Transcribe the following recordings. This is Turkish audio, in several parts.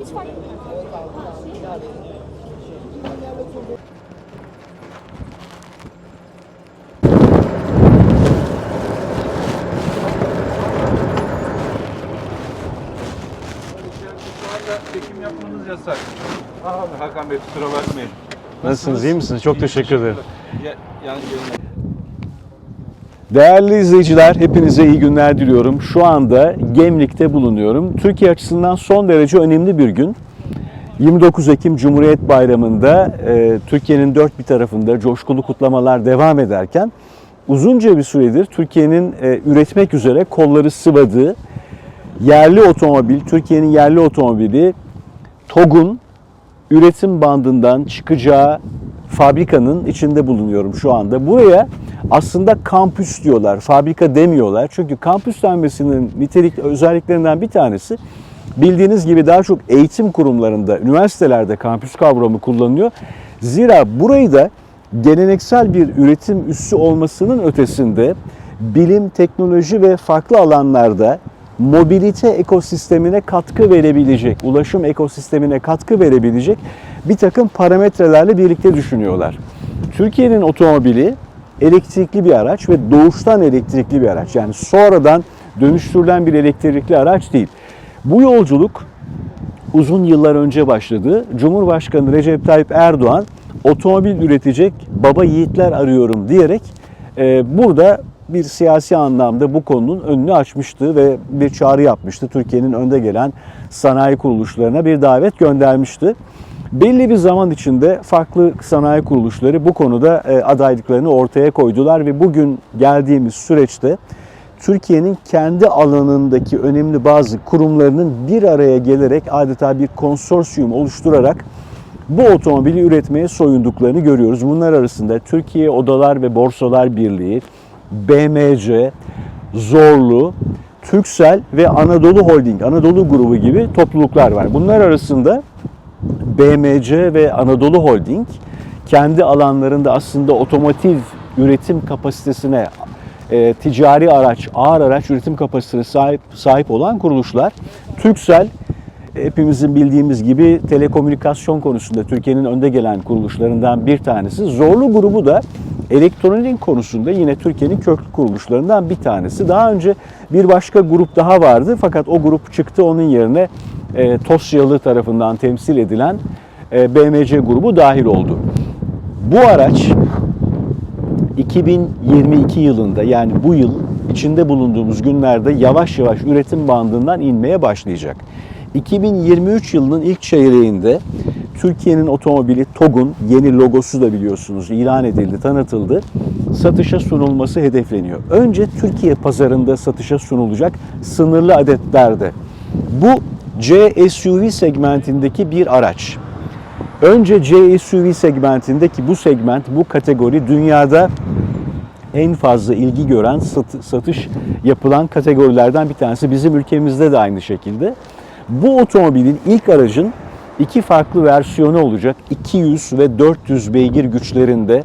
Hiç fark anda çekim yapmanız yasak. Hakan Bey kusura bakmayın. Nasılsınız, iyi misiniz? Çok teşekkür ederim. Ya, yani Değerli izleyiciler, hepinize iyi günler diliyorum. Şu anda Gemlik'te bulunuyorum. Türkiye açısından son derece önemli bir gün. 29 Ekim Cumhuriyet Bayramı'nda e, Türkiye'nin dört bir tarafında coşkulu kutlamalar devam ederken uzunca bir süredir Türkiye'nin e, üretmek üzere kolları sıvadığı yerli otomobil, Türkiye'nin yerli otomobili TOG'un üretim bandından çıkacağı fabrikanın içinde bulunuyorum şu anda. Buraya aslında kampüs diyorlar, fabrika demiyorlar. Çünkü kampüs denmesinin nitelik özelliklerinden bir tanesi bildiğiniz gibi daha çok eğitim kurumlarında, üniversitelerde kampüs kavramı kullanılıyor. Zira burayı da geleneksel bir üretim üssü olmasının ötesinde bilim, teknoloji ve farklı alanlarda mobilite ekosistemine katkı verebilecek, ulaşım ekosistemine katkı verebilecek bir takım parametrelerle birlikte düşünüyorlar. Türkiye'nin otomobili elektrikli bir araç ve doğuştan elektrikli bir araç. Yani sonradan dönüştürülen bir elektrikli araç değil. Bu yolculuk uzun yıllar önce başladı. Cumhurbaşkanı Recep Tayyip Erdoğan otomobil üretecek baba yiğitler arıyorum diyerek e, burada bir siyasi anlamda bu konunun önünü açmıştı ve bir çağrı yapmıştı. Türkiye'nin önde gelen sanayi kuruluşlarına bir davet göndermişti. Belli bir zaman içinde farklı sanayi kuruluşları bu konuda e, adaylıklarını ortaya koydular ve bugün geldiğimiz süreçte Türkiye'nin kendi alanındaki önemli bazı kurumlarının bir araya gelerek adeta bir konsorsiyum oluşturarak bu otomobili üretmeye soyunduklarını görüyoruz. Bunlar arasında Türkiye Odalar ve Borsalar Birliği, BMC, Zorlu, Türksel ve Anadolu Holding, Anadolu grubu gibi topluluklar var. Bunlar arasında BMC ve Anadolu Holding kendi alanlarında aslında otomotiv üretim kapasitesine e, ticari araç, ağır araç üretim kapasitesine sahip, sahip olan kuruluşlar. Türksel hepimizin bildiğimiz gibi telekomünikasyon konusunda Türkiye'nin önde gelen kuruluşlarından bir tanesi. Zorlu grubu da elektronik konusunda yine Türkiye'nin köklü kuruluşlarından bir tanesi. Daha önce bir başka grup daha vardı fakat o grup çıktı onun yerine e, Tosyalı tarafından temsil edilen e, BMC grubu dahil oldu. Bu araç 2022 yılında yani bu yıl içinde bulunduğumuz günlerde yavaş yavaş üretim bandından inmeye başlayacak. 2023 yılının ilk çeyreğinde Türkiye'nin otomobili TOG'un yeni logosu da biliyorsunuz ilan edildi, tanıtıldı. Satışa sunulması hedefleniyor. Önce Türkiye pazarında satışa sunulacak sınırlı adetlerde. Bu C SUV segmentindeki bir araç. Önce C SUV segmentindeki bu segment, bu kategori dünyada en fazla ilgi gören sat- satış yapılan kategorilerden bir tanesi. Bizim ülkemizde de aynı şekilde. Bu otomobilin ilk aracın iki farklı versiyonu olacak. 200 ve 400 beygir güçlerinde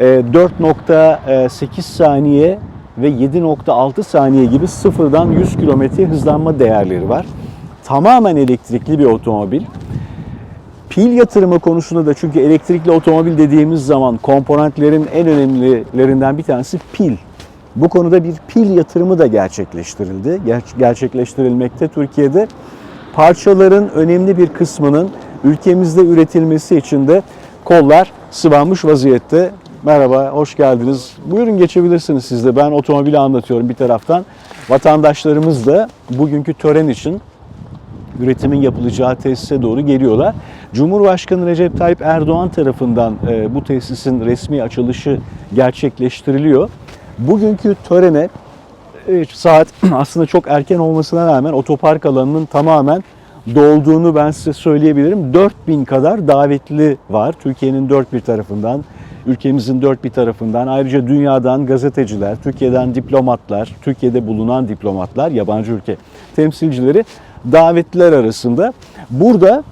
e, 4.8 saniye ve 7.6 saniye gibi sıfırdan 100 kilometre hızlanma değerleri var. Tamamen elektrikli bir otomobil. Pil yatırımı konusunda da çünkü elektrikli otomobil dediğimiz zaman komponentlerin en önemlilerinden bir tanesi pil. Bu konuda bir pil yatırımı da gerçekleştirildi. Ger- gerçekleştirilmekte Türkiye'de. Parçaların önemli bir kısmının ülkemizde üretilmesi için de kollar sıvanmış vaziyette. Merhaba, hoş geldiniz. Buyurun geçebilirsiniz siz de. Ben otomobili anlatıyorum bir taraftan. Vatandaşlarımız da bugünkü tören için üretimin yapılacağı tesise doğru geliyorlar. Cumhurbaşkanı Recep Tayyip Erdoğan tarafından e, bu tesisin resmi açılışı gerçekleştiriliyor. Bugünkü törene e, saat aslında çok erken olmasına rağmen otopark alanının tamamen dolduğunu ben size söyleyebilirim. 4000 kadar davetli var Türkiye'nin dört bir tarafından, ülkemizin dört bir tarafından. Ayrıca dünyadan gazeteciler, Türkiye'den diplomatlar, Türkiye'de bulunan diplomatlar, yabancı ülke temsilcileri davetliler arasında. Burada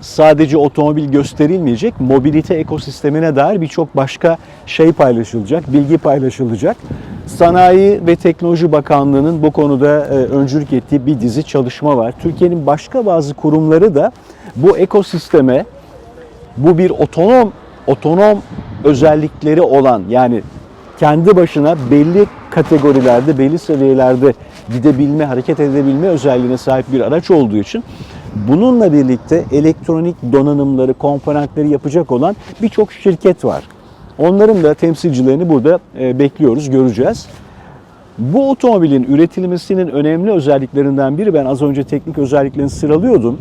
sadece otomobil gösterilmeyecek, mobilite ekosistemine dair birçok başka şey paylaşılacak, bilgi paylaşılacak. Sanayi ve Teknoloji Bakanlığı'nın bu konuda e, öncülük ettiği bir dizi çalışma var. Türkiye'nin başka bazı kurumları da bu ekosisteme bu bir otonom otonom özellikleri olan yani kendi başına belli kategorilerde, belli seviyelerde gidebilme, hareket edebilme özelliğine sahip bir araç olduğu için bununla birlikte elektronik donanımları, komponentleri yapacak olan birçok şirket var. Onların da temsilcilerini burada e, bekliyoruz, göreceğiz. Bu otomobilin üretilmesinin önemli özelliklerinden biri ben az önce teknik özelliklerini sıralıyordum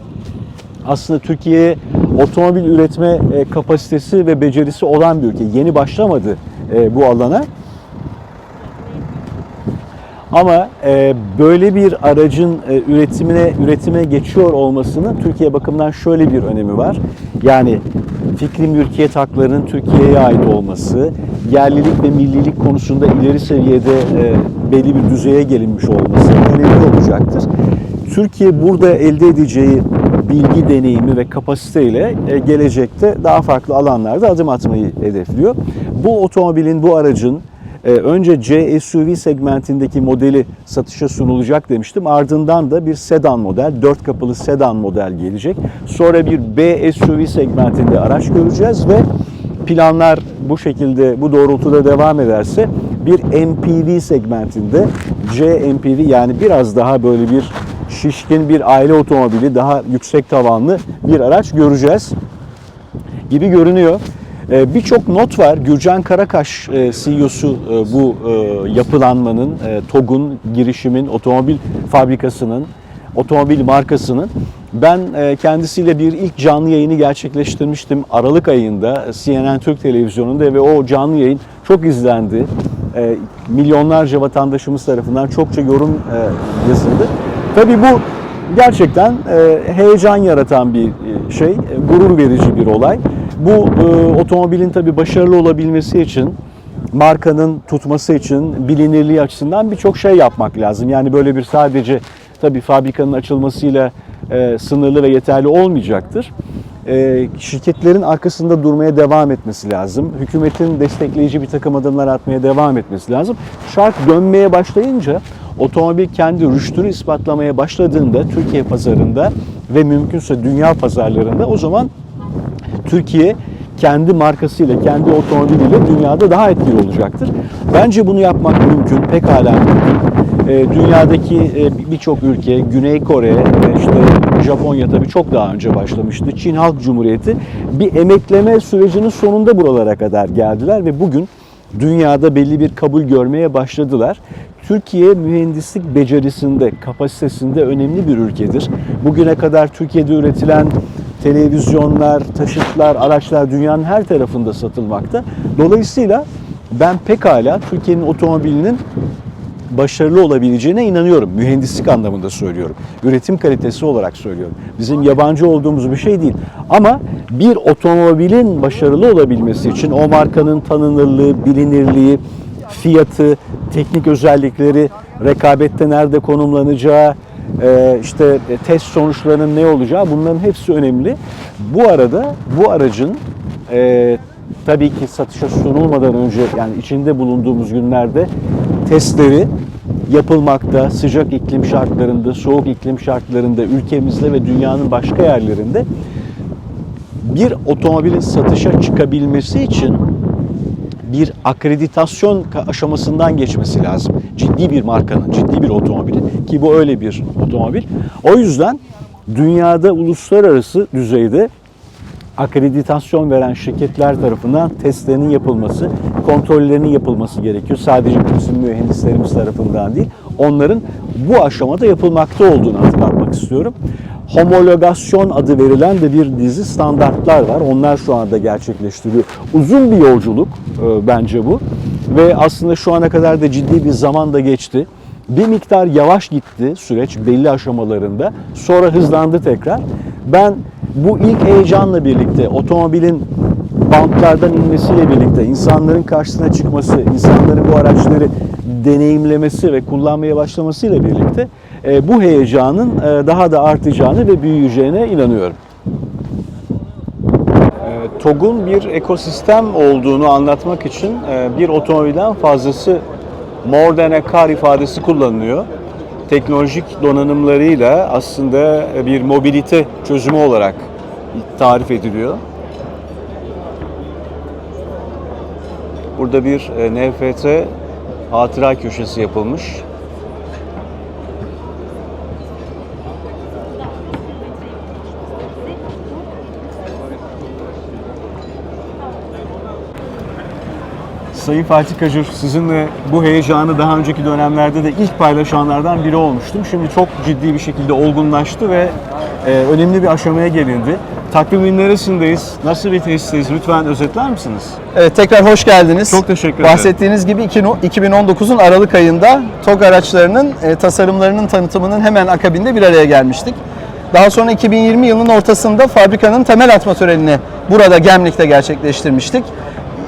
aslında Türkiye otomobil üretme e, kapasitesi ve becerisi olan bir ülke. Yeni başlamadı e, bu alana. Ama e, böyle bir aracın e, üretimine üretime geçiyor olmasının Türkiye bakımından şöyle bir önemi var. Yani fikri mülkiyet haklarının Türkiye'ye ait olması, yerlilik ve millilik konusunda ileri seviyede e, belli bir düzeye gelinmiş olması önemli olacaktır. Türkiye burada elde edeceği bilgi deneyimi ve kapasiteyle e, gelecekte daha farklı alanlarda adım atmayı hedefliyor. Bu otomobilin, bu aracın önce C SUV segmentindeki modeli satışa sunulacak demiştim. Ardından da bir sedan model, dört kapılı sedan model gelecek. Sonra bir B SUV segmentinde araç göreceğiz ve planlar bu şekilde, bu doğrultuda devam ederse bir MPV segmentinde C MPV yani biraz daha böyle bir şişkin bir aile otomobili, daha yüksek tavanlı bir araç göreceğiz gibi görünüyor. Ee, Birçok not var. Gürcan Karakaş e, CEO'su e, bu e, yapılanmanın, e, TOG'un, girişimin, otomobil fabrikasının, otomobil markasının. Ben e, kendisiyle bir ilk canlı yayını gerçekleştirmiştim Aralık ayında CNN Türk Televizyonu'nda ve o canlı yayın çok izlendi. E, Milyonlarca vatandaşımız tarafından çokça yorum e, yazıldı. Tabii bu gerçekten e, heyecan yaratan bir e, şey, e, gurur verici bir olay. Bu e, otomobilin tabii başarılı olabilmesi için markanın tutması için bilinirliği açısından birçok şey yapmak lazım. Yani böyle bir sadece tabii fabrikanın açılmasıyla e, sınırlı ve yeterli olmayacaktır. E, şirketlerin arkasında durmaya devam etmesi lazım. Hükümetin destekleyici bir takım adımlar atmaya devam etmesi lazım. Şark dönmeye başlayınca otomobil kendi rüştünü ispatlamaya başladığında Türkiye pazarında ve mümkünse dünya pazarlarında o zaman Türkiye kendi markasıyla, kendi otomobiliyle dünyada daha etkili olacaktır. Bence bunu yapmak mümkün, pekala mümkün. E, dünyadaki e, birçok ülke, Güney Kore, e, işte Japonya tabii çok daha önce başlamıştı. Çin Halk Cumhuriyeti bir emekleme sürecinin sonunda buralara kadar geldiler ve bugün dünyada belli bir kabul görmeye başladılar. Türkiye mühendislik becerisinde, kapasitesinde önemli bir ülkedir. Bugüne kadar Türkiye'de üretilen televizyonlar, taşıtlar, araçlar dünyanın her tarafında satılmakta. Dolayısıyla ben pekala Türkiye'nin otomobilinin başarılı olabileceğine inanıyorum. Mühendislik anlamında söylüyorum. Üretim kalitesi olarak söylüyorum. Bizim yabancı olduğumuz bir şey değil. Ama bir otomobilin başarılı olabilmesi için o markanın tanınırlığı, bilinirliği, fiyatı, teknik özellikleri, rekabette nerede konumlanacağı, işte test sonuçlarının ne olacağı bunların hepsi önemli. Bu arada bu aracın e, tabii ki satışa sunulmadan önce yani içinde bulunduğumuz günlerde testleri yapılmakta sıcak iklim şartlarında, soğuk iklim şartlarında ülkemizde ve dünyanın başka yerlerinde bir otomobilin satışa çıkabilmesi için bir akreditasyon aşamasından geçmesi lazım. Ciddi bir markanın, ciddi bir otomobilin ki bu öyle bir otomobil. O yüzden dünyada uluslararası düzeyde akreditasyon veren şirketler tarafından testlerinin yapılması, kontrollerinin yapılması gerekiyor. Sadece bizim mühendislerimiz tarafından değil, onların bu aşamada yapılmakta olduğunu hatırlatmak istiyorum. Homologasyon adı verilen de bir dizi standartlar var. Onlar şu anda gerçekleştiriliyor. Uzun bir yolculuk e, bence bu. Ve aslında şu ana kadar da ciddi bir zaman da geçti. Bir miktar yavaş gitti süreç belli aşamalarında. Sonra hızlandı tekrar. Ben bu ilk heyecanla birlikte otomobilin bantlardan inmesiyle birlikte insanların karşısına çıkması, insanların bu araçları deneyimlemesi ve kullanmaya başlamasıyla birlikte bu heyecanın e, daha da artacağını ve büyüyeceğine inanıyorum. TOG'un bir ekosistem olduğunu anlatmak için e, bir otomobilden fazlası more than a car ifadesi kullanılıyor. Teknolojik donanımlarıyla aslında bir mobilite çözümü olarak tarif ediliyor. Burada bir e, NFT hatıra köşesi yapılmış. Sayın Fatih Kacur, sizinle bu heyecanı daha önceki dönemlerde de ilk paylaşanlardan biri olmuştum. Şimdi çok ciddi bir şekilde olgunlaştı ve e, önemli bir aşamaya gelindi. Takvimin neresindeyiz? Nasıl bir testteyiz? Lütfen özetler misiniz? Evet tekrar hoş geldiniz. Çok teşekkür ederim. Bahsettiğiniz gibi iki- 2019'un Aralık ayında TOG araçlarının e, tasarımlarının tanıtımının hemen akabinde bir araya gelmiştik. Daha sonra 2020 yılının ortasında fabrikanın temel atma törenini burada Gemlik'te gerçekleştirmiştik.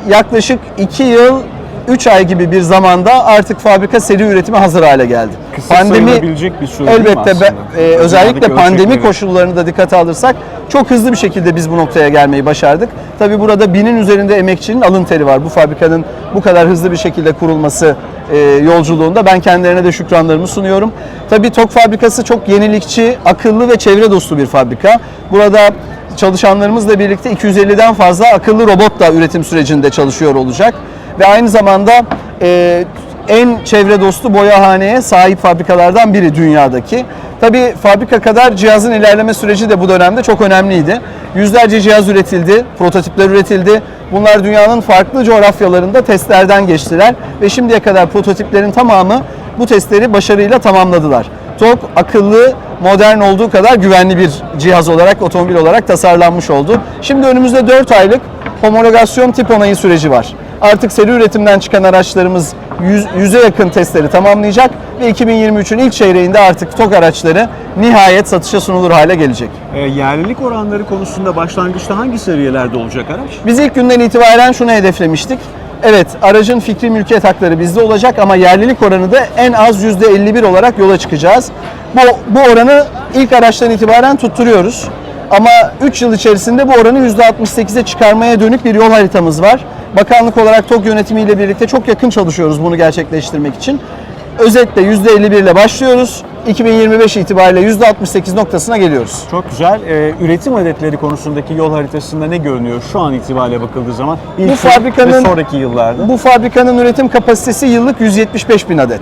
Yaklaşık 2 yıl 3 ay gibi bir zamanda artık fabrika seri üretime hazır hale geldi. Kısa sayılabilecek bir süre mi elbette be- e, özellikle pandemi ölçekleri. koşullarını da dikkate alırsak çok hızlı bir şekilde biz bu noktaya gelmeyi başardık. Tabi burada binin üzerinde emekçinin alın teri var. Bu fabrikanın bu kadar hızlı bir şekilde kurulması e, yolculuğunda ben kendilerine de şükranlarımı sunuyorum. Tabi TOK fabrikası çok yenilikçi, akıllı ve çevre dostu bir fabrika. Burada çalışanlarımızla birlikte 250'den fazla akıllı robot da üretim sürecinde çalışıyor olacak. Ve aynı zamanda e, en çevre dostu boyahaneye sahip fabrikalardan biri dünyadaki. Tabii fabrika kadar cihazın ilerleme süreci de bu dönemde çok önemliydi. Yüzlerce cihaz üretildi, prototipler üretildi. Bunlar dünyanın farklı coğrafyalarında testlerden geçtiler ve şimdiye kadar prototiplerin tamamı bu testleri başarıyla tamamladılar. TOG akıllı, modern olduğu kadar güvenli bir cihaz olarak, otomobil olarak tasarlanmış oldu. Şimdi önümüzde 4 aylık homologasyon tip onayı süreci var. Artık seri üretimden çıkan araçlarımız 100, 100'e yakın testleri tamamlayacak ve 2023'ün ilk çeyreğinde artık TOG araçları nihayet satışa sunulur hale gelecek. E, yerlilik oranları konusunda başlangıçta hangi seviyelerde olacak araç? Biz ilk günden itibaren şunu hedeflemiştik. Evet aracın fikri mülkiyet hakları bizde olacak ama yerlilik oranı da en az %51 olarak yola çıkacağız. Bu, bu oranı ilk araçtan itibaren tutturuyoruz. Ama 3 yıl içerisinde bu oranı %68'e çıkarmaya dönük bir yol haritamız var. Bakanlık olarak TOG yönetimiyle birlikte çok yakın çalışıyoruz bunu gerçekleştirmek için. Özetle %51 ile başlıyoruz. 2025 itibariyle %68 noktasına geliyoruz. Çok güzel. E, üretim adetleri konusundaki yol haritasında ne görünüyor şu an itibariyle bakıldığı zaman? İlk Bu fabrikanın- sonraki yıllarda. Bu fabrikanın üretim kapasitesi yıllık 175 bin adet.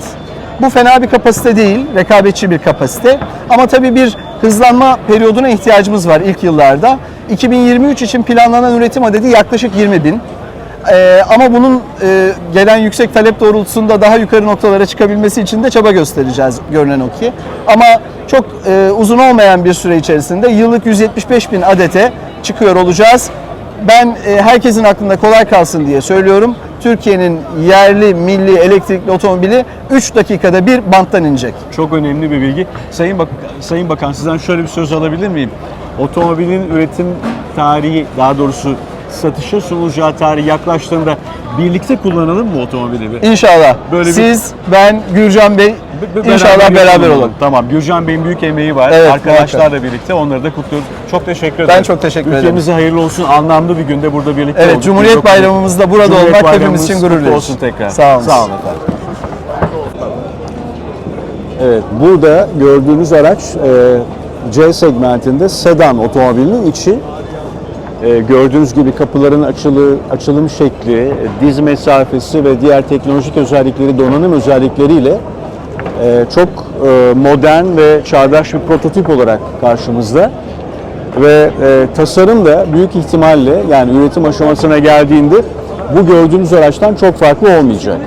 Bu fena bir kapasite değil, rekabetçi bir kapasite. Ama tabii bir hızlanma periyoduna ihtiyacımız var ilk yıllarda. 2023 için planlanan üretim adedi yaklaşık 20 bin. Ee, ama bunun e, gelen yüksek talep doğrultusunda daha yukarı noktalara çıkabilmesi için de çaba göstereceğiz görünen o ki. Ama çok e, uzun olmayan bir süre içerisinde yıllık 175 bin adete çıkıyor olacağız. Ben e, herkesin aklında kolay kalsın diye söylüyorum. Türkiye'nin yerli, milli, elektrikli otomobili 3 dakikada bir banttan inecek. Çok önemli bir bilgi. Sayın, Bak Sayın Bakan sizden şöyle bir söz alabilir miyim? Otomobilin üretim tarihi, daha doğrusu satışa sunulacağı tarih yaklaştığında birlikte kullanalım mı otomobili? bir? İnşallah. Böyle bir- Siz, ben, Gürcan Bey Be- inşallah beraber olalım. Tamam. Gürcan Bey'in büyük emeği var. Evet, Arkadaşlarla birlikte onları da kutluyoruz. Çok teşekkür ederim. çok teşekkür ederim. Ülkemize hayırlı olsun. Anlamlı bir günde burada birlikte Evet, olduk. Cumhuriyet Çok- Bayramımızda burada Cumhuriyet olmak hepimiz için gurur duyuyoruz. olsun tekrar. Sağ olun. Sağ olun efendim. Evet, burada gördüğünüz araç e, C segmentinde sedan otomobilinin içi. E, gördüğünüz gibi kapıların açılı, açılım şekli, diz mesafesi ve diğer teknolojik özellikleri, donanım özellikleriyle e, çok e, modern ve çağdaş bir prototip olarak karşımızda. Ve e, tasarım da büyük ihtimalle yani üretim aşamasına geldiğinde bu gördüğünüz araçtan çok farklı olmayacak.